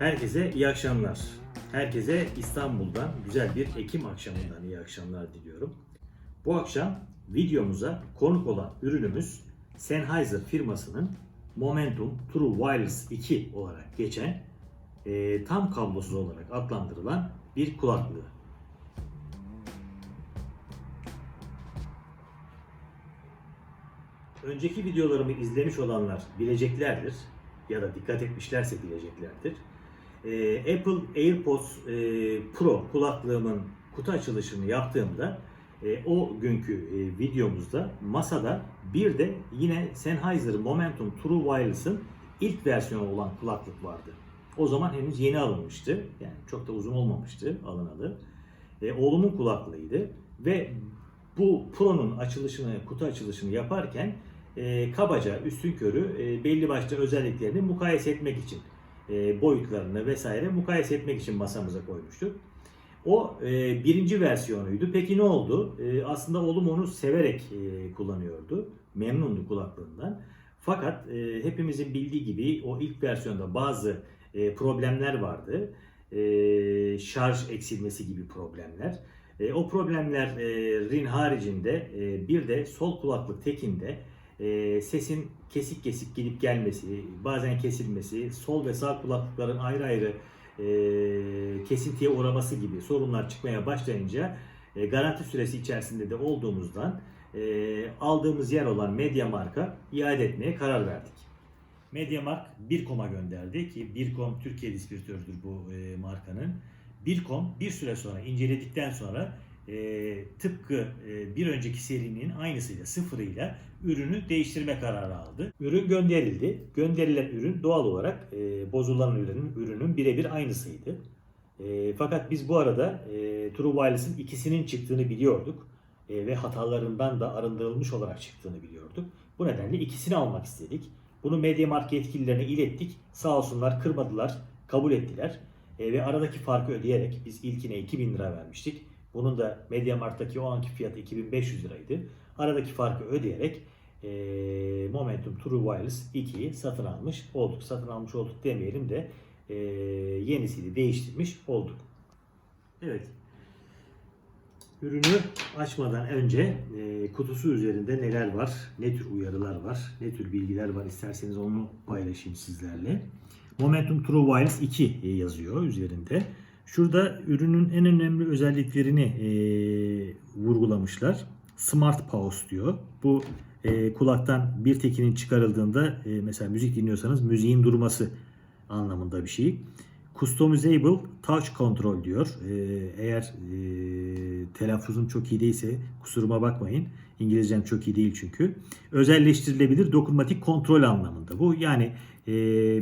Herkese iyi akşamlar. Herkese İstanbul'dan güzel bir Ekim akşamından iyi akşamlar diliyorum. Bu akşam videomuza konuk olan ürünümüz Sennheiser firmasının Momentum True Wireless 2 olarak geçen e, tam kablosuz olarak adlandırılan bir kulaklığı. Önceki videolarımı izlemiş olanlar bileceklerdir ya da dikkat etmişlerse bileceklerdir. Ee, Apple AirPods e, Pro kulaklığımın kutu açılışını yaptığımda e, o günkü e, videomuzda masada bir de yine Sennheiser Momentum True Wireless'ın ilk versiyonu olan kulaklık vardı. O zaman henüz yeni alınmıştı. Yani çok da uzun olmamıştı alınalı. E, oğlumun kulaklığıydı ve bu Pro'nun açılışını, kutu açılışını yaparken e, kabaca üstün körü e, belli başlı özelliklerini mukayese etmek için e, boyutlarını vesaire mukayese etmek için masamıza koymuştuk. O e, birinci versiyonuydu. Peki ne oldu? E, aslında oğlum onu severek kullanıyordu. Memnundu kulaklığından. Fakat hepimizin bildiği gibi o ilk versiyonda bazı problemler vardı. Şarj eksilmesi gibi problemler. E, o problemlerin haricinde bir de sol kulaklık tekinde e, sesin kesik kesik gidip gelmesi, bazen kesilmesi, sol ve sağ kulaklıkların ayrı ayrı e, kesintiye uğraması gibi sorunlar çıkmaya başlayınca e, garanti süresi içerisinde de olduğumuzdan e, aldığımız yer olan Mediamark'a iade etmeye karar verdik. Mediamark Birkom'a gönderdi ki Birkom Türkiye distribütörüdür bu e, markanın. Birkom bir süre sonra inceledikten sonra e, tıpkı e, bir önceki serinin aynısıyla sıfırıyla ürünü değiştirme kararı aldı. Ürün gönderildi. Gönderilen ürün doğal olarak e, bozulan ürünün, ürünün birebir aynısıydı. E, fakat biz bu arada e, True Wireless'ın ikisinin çıktığını biliyorduk. E, ve hatalarından da arındırılmış olarak çıktığını biliyorduk. Bu nedenle ikisini almak istedik. Bunu MediaMarkt yetkililerine ilettik. Sağ olsunlar kırmadılar, kabul ettiler. E, ve aradaki farkı ödeyerek biz ilkine 2000 lira vermiştik. Bunun da MediaMarkt'taki o anki fiyatı 2500 liraydı. Aradaki farkı ödeyerek e, Momentum True Wireless 2'yi satın almış olduk. Satın almış olduk demeyelim de e, yenisini değiştirmiş olduk. Evet. Ürünü açmadan önce e, kutusu üzerinde neler var, ne tür uyarılar var, ne tür bilgiler var isterseniz onu paylaşayım sizlerle. Momentum True Wireless 2 yazıyor üzerinde. Şurada ürünün en önemli özelliklerini e, vurgulamışlar. Smart Pause diyor. Bu e, kulaktan bir tekinin çıkarıldığında e, mesela müzik dinliyorsanız müziğin durması anlamında bir şey. Customizable Touch Control diyor. E, eğer e, telaffuzum çok iyi değilse kusuruma bakmayın. İngilizcem çok iyi değil çünkü. Özelleştirilebilir dokunmatik kontrol anlamında. Bu yani e,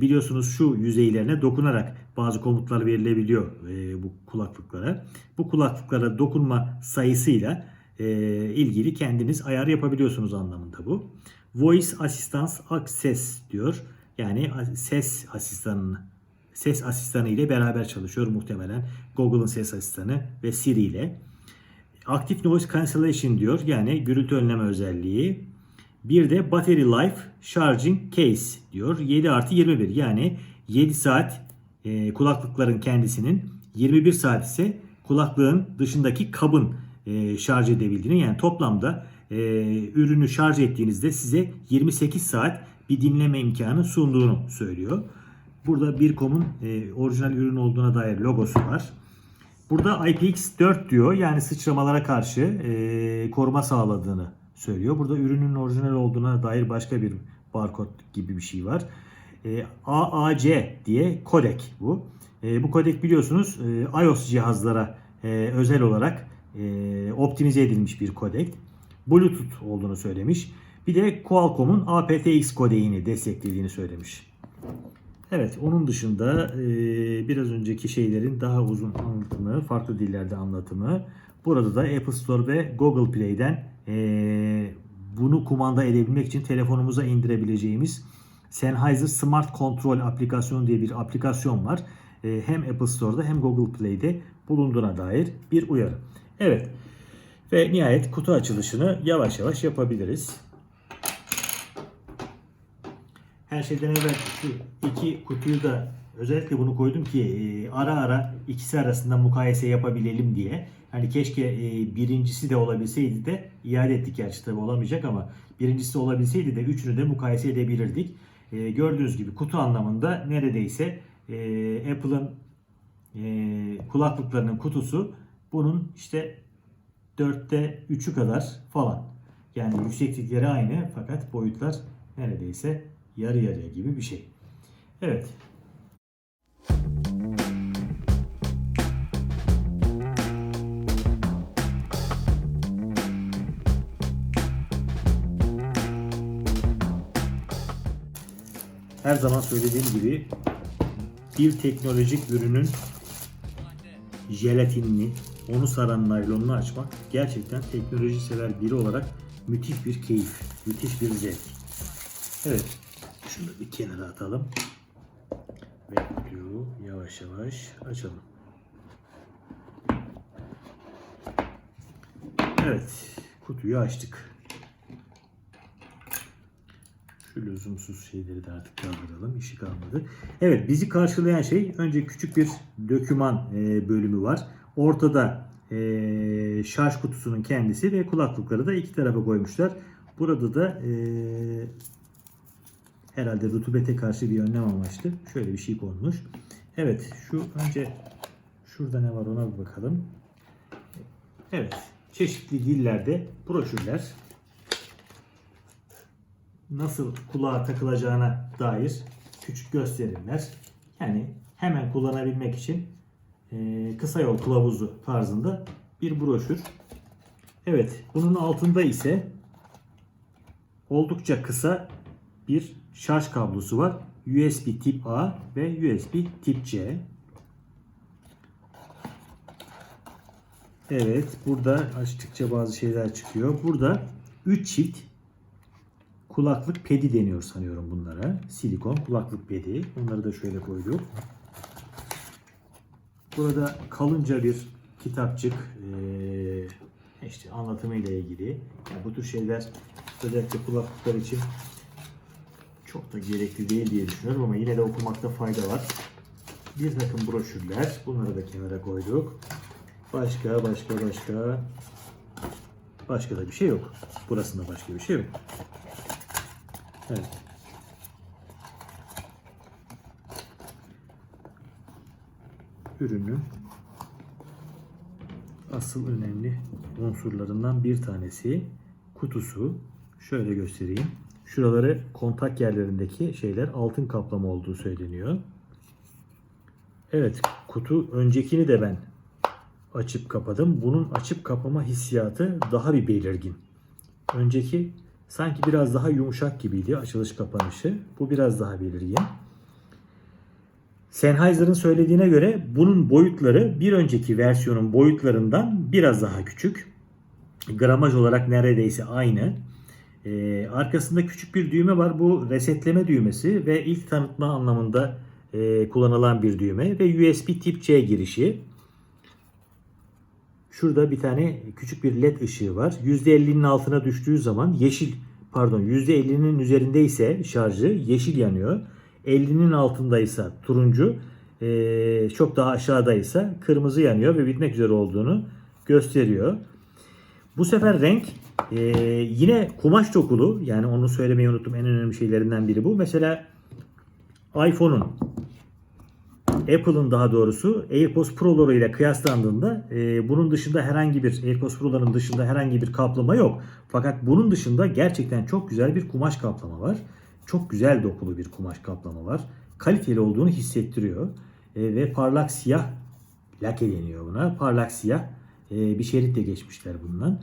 biliyorsunuz şu yüzeylerine dokunarak bazı komutlar verilebiliyor e, bu kulaklıklara. Bu kulaklıklara dokunma sayısıyla e, ilgili kendiniz ayar yapabiliyorsunuz anlamında bu. Voice Assistance Access diyor. Yani ses asistanını ses asistanı ile beraber çalışıyor muhtemelen. Google'ın ses asistanı ve Siri ile. Active Noise Cancellation diyor. Yani gürültü önleme özelliği. Bir de Battery Life Charging Case diyor. 7 artı 21 yani 7 saat e, kulaklıkların kendisinin 21 saat ise kulaklığın dışındaki kabın e, şarj edebildiğini yani toplamda e, ürünü şarj ettiğinizde size 28 saat bir dinleme imkanı sunduğunu söylüyor. Burada Birkom'un e, orijinal ürün olduğuna dair logosu var. Burada IPX4 diyor yani sıçramalara karşı e, koruma sağladığını söylüyor. Burada ürünün orijinal olduğuna dair başka bir barkod gibi bir şey var. E, AAC diye kodek bu. E, bu kodek biliyorsunuz e, iOS cihazlara e, özel olarak e, optimize edilmiş bir kodek. Bluetooth olduğunu söylemiş. Bir de Qualcomm'un aptX kodeğini desteklediğini söylemiş. Evet, onun dışında e, biraz önceki şeylerin daha uzun anlatımı, farklı dillerde anlatımı. Burada da Apple Store ve Google Play'den e, bunu kumanda edebilmek için telefonumuza indirebileceğimiz Sennheiser Smart Control aplikasyonu diye bir aplikasyon var. E, hem Apple Store'da hem Google Play'de bulunduğuna dair bir uyarı. Evet ve nihayet kutu açılışını yavaş yavaş yapabiliriz. her şeyden evvel şu iki kutuyu da özellikle bunu koydum ki e, ara ara ikisi arasında mukayese yapabilelim diye. Hani keşke e, birincisi de olabilseydi de iade ettik gerçi tabi olamayacak ama birincisi olabilseydi de üçünü de mukayese edebilirdik. E, gördüğünüz gibi kutu anlamında neredeyse e, Apple'ın e, kulaklıklarının kutusu bunun işte dörtte üçü kadar falan. Yani yükseklikleri aynı fakat boyutlar neredeyse yarı yarıya gibi bir şey. Evet. Her zaman söylediğim gibi bir teknolojik ürünün jelatinini, onu saran naylonunu açmak gerçekten teknoloji sever biri olarak müthiş bir keyif, müthiş bir zevk. Evet, şunu bir kenara atalım. Ve kutuyu yavaş yavaş açalım. Evet, kutuyu açtık. Lüzumsuz şeyleri de artık kaldıralım. İşi kalmadı. Evet bizi karşılayan şey önce küçük bir döküman e, bölümü var. Ortada e, şarj kutusunun kendisi ve kulaklıkları da iki tarafa koymuşlar. Burada da e, herhalde rutubete karşı bir önlem amaçlı şöyle bir şey konmuş. Evet şu önce şurada ne var ona bir bakalım. Evet çeşitli dillerde broşürler nasıl kulağa takılacağına dair küçük gösterimler. Yani hemen kullanabilmek için e, kısa yol kılavuzu tarzında bir broşür. Evet, bunun altında ise oldukça kısa bir şarj kablosu var. USB tip A ve USB tip C. Evet, burada açtıkça bazı şeyler çıkıyor. Burada 3 çift kulaklık pedi deniyor sanıyorum bunlara. Silikon kulaklık pedi. Onları da şöyle koyduk. Burada kalınca bir kitapçık ee, işte anlatımıyla ilgili. Yani bu tür şeyler özellikle kulaklıklar için çok da gerekli değil diye düşünüyorum ama yine de okumakta fayda var. Bir takım broşürler. Bunları da kenara koyduk. Başka, başka, başka. Başka da bir şey yok. Burasında başka bir şey yok. Evet. Ürünün asıl önemli unsurlarından bir tanesi kutusu. Şöyle göstereyim. Şuraları kontak yerlerindeki şeyler altın kaplama olduğu söyleniyor. Evet, kutu öncekini de ben açıp kapadım. Bunun açıp kapama hissiyatı daha bir belirgin. Önceki sanki biraz daha yumuşak gibiydi açılış kapanışı. Bu biraz daha belirgin. Sennheiser'ın söylediğine göre bunun boyutları bir önceki versiyonun boyutlarından biraz daha küçük. Gramaj olarak neredeyse aynı. Ee, arkasında küçük bir düğme var. Bu resetleme düğmesi ve ilk tanıtma anlamında e, kullanılan bir düğme ve USB tip C girişi. Şurada bir tane küçük bir led ışığı var. %50'nin altına düştüğü zaman yeşil pardon %50'nin üzerinde ise şarjı yeşil yanıyor. 50'nin altındaysa turuncu, e, çok daha aşağıdaysa kırmızı yanıyor ve bitmek üzere olduğunu gösteriyor. Bu sefer renk e, yine kumaş dokulu yani onu söylemeyi unuttum en önemli şeylerinden biri bu. Mesela iPhone'un Apple'ın daha doğrusu AirPods Pro'ları ile kıyaslandığında e, bunun dışında herhangi bir AirPods Pro'ların dışında herhangi bir kaplama yok. Fakat bunun dışında gerçekten çok güzel bir kumaş kaplama var. Çok güzel dokulu bir kumaş kaplama var. Kaliteli olduğunu hissettiriyor. E, ve parlak siyah lake deniyor buna. Parlak siyah e, bir şerit de geçmişler bundan.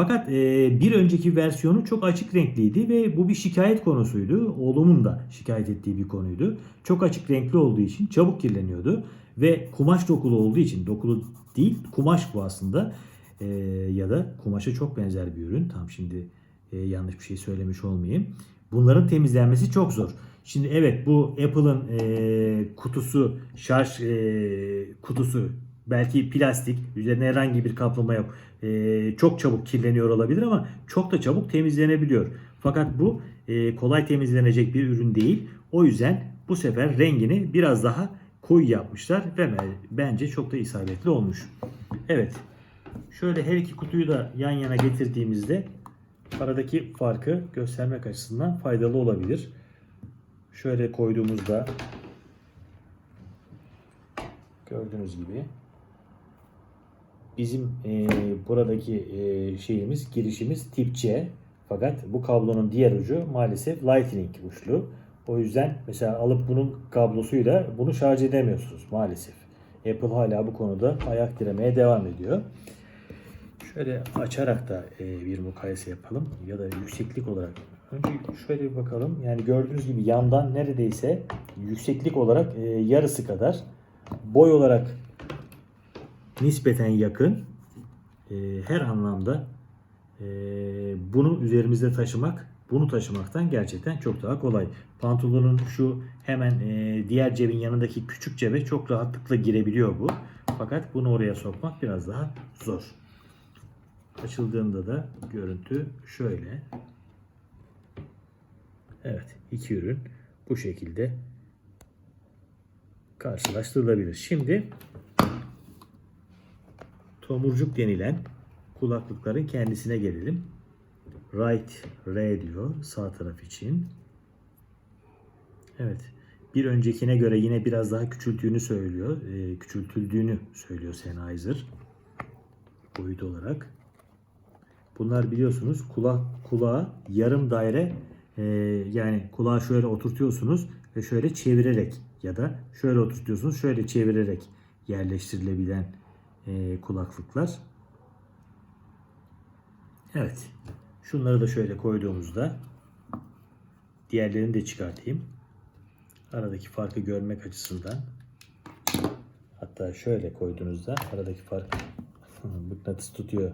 Fakat e, bir önceki versiyonu çok açık renkliydi ve bu bir şikayet konusuydu. Oğlumun da şikayet ettiği bir konuydu. Çok açık renkli olduğu için çabuk kirleniyordu ve kumaş dokulu olduğu için dokulu değil kumaş bu aslında e, ya da kumaşa çok benzer bir ürün. Tam şimdi e, yanlış bir şey söylemiş olmayayım. Bunların temizlenmesi çok zor. Şimdi evet bu Apple'ın e, kutusu şarj e, kutusu belki plastik üzerine herhangi bir kaplama yok. E, çok çabuk kirleniyor olabilir ama çok da çabuk temizlenebiliyor. Fakat bu e, kolay temizlenecek bir ürün değil. O yüzden bu sefer rengini biraz daha koyu yapmışlar ve bence çok da isabetli olmuş. Evet. Şöyle her iki kutuyu da yan yana getirdiğimizde aradaki farkı göstermek açısından faydalı olabilir. Şöyle koyduğumuzda gördüğünüz gibi bizim e, buradaki e, şeyimiz girişimiz tip C fakat bu kablonun diğer ucu maalesef lightning uçlu. O yüzden mesela alıp bunun kablosuyla bunu şarj edemiyorsunuz maalesef. Apple hala bu konuda ayak diremeye devam ediyor. Şöyle açarak da e, bir mukayese yapalım ya da yükseklik olarak. Önce şöyle bir bakalım. Yani gördüğünüz gibi yandan neredeyse yükseklik olarak e, yarısı kadar boy olarak nispeten yakın. E, her anlamda e, bunu üzerimizde taşımak bunu taşımaktan gerçekten çok daha kolay. Pantolonun şu hemen e, diğer cebin yanındaki küçük cebe çok rahatlıkla girebiliyor bu. Fakat bunu oraya sokmak biraz daha zor. Açıldığında da görüntü şöyle. Evet, iki ürün bu şekilde karşılaştırılabilir. Şimdi tomurcuk denilen kulaklıkların kendisine gelelim. Right radio sağ taraf için. Evet. Bir öncekine göre yine biraz daha küçülttüğünü söylüyor. e, küçültüldüğünü söylüyor Sennheiser. Boyut olarak. Bunlar biliyorsunuz kulak kulağa yarım daire e, yani kulağı şöyle oturtuyorsunuz ve şöyle çevirerek ya da şöyle oturtuyorsunuz şöyle çevirerek yerleştirilebilen e, kulaklıklar. Evet. Şunları da şöyle koyduğumuzda diğerlerini de çıkartayım. Aradaki farkı görmek açısından. Hatta şöyle koyduğunuzda aradaki fark mıknatıs tutuyor.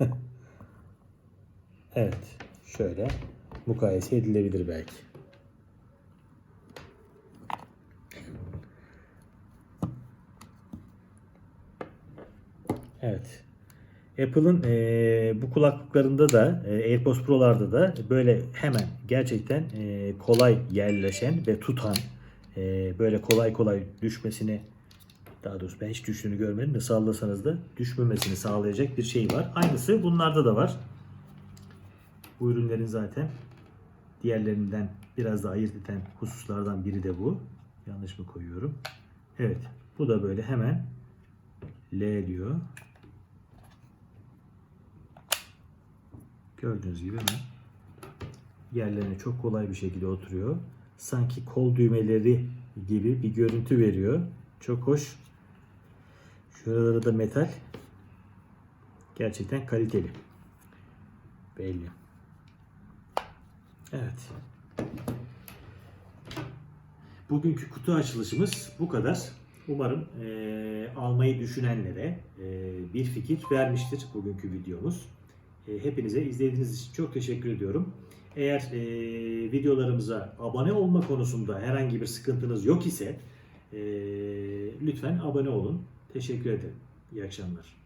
evet. Şöyle mukayese edilebilir belki. Evet. Apple'ın eee, bu kulaklıklarında da eee, AirPods Pro'larda da böyle hemen gerçekten eee, kolay yerleşen ve tutan eee, böyle kolay kolay düşmesini daha doğrusu ben hiç düştüğünü görmedim de sallasanız da düşmemesini sağlayacak bir şey var. Aynısı bunlarda da var. Bu ürünlerin zaten diğerlerinden biraz da ayırt eden hususlardan biri de bu. Yanlış mı koyuyorum? Evet. Bu da böyle hemen L diyor. Gördüğünüz gibi hemen yerlerine çok kolay bir şekilde oturuyor. Sanki kol düğmeleri gibi bir görüntü veriyor. Çok hoş. Şuraları da metal. Gerçekten kaliteli. Belli. Evet. Bugünkü kutu açılışımız bu kadar. Umarım eee, almayı düşünenlere eee, bir fikir vermiştir bugünkü videomuz. E, Hepinize izlediğiniz için çok teşekkür ediyorum. Eğer e, videolarımıza abone olma konusunda herhangi bir sıkıntınız yok ise e, lütfen abone olun. Teşekkür ederim. İyi akşamlar.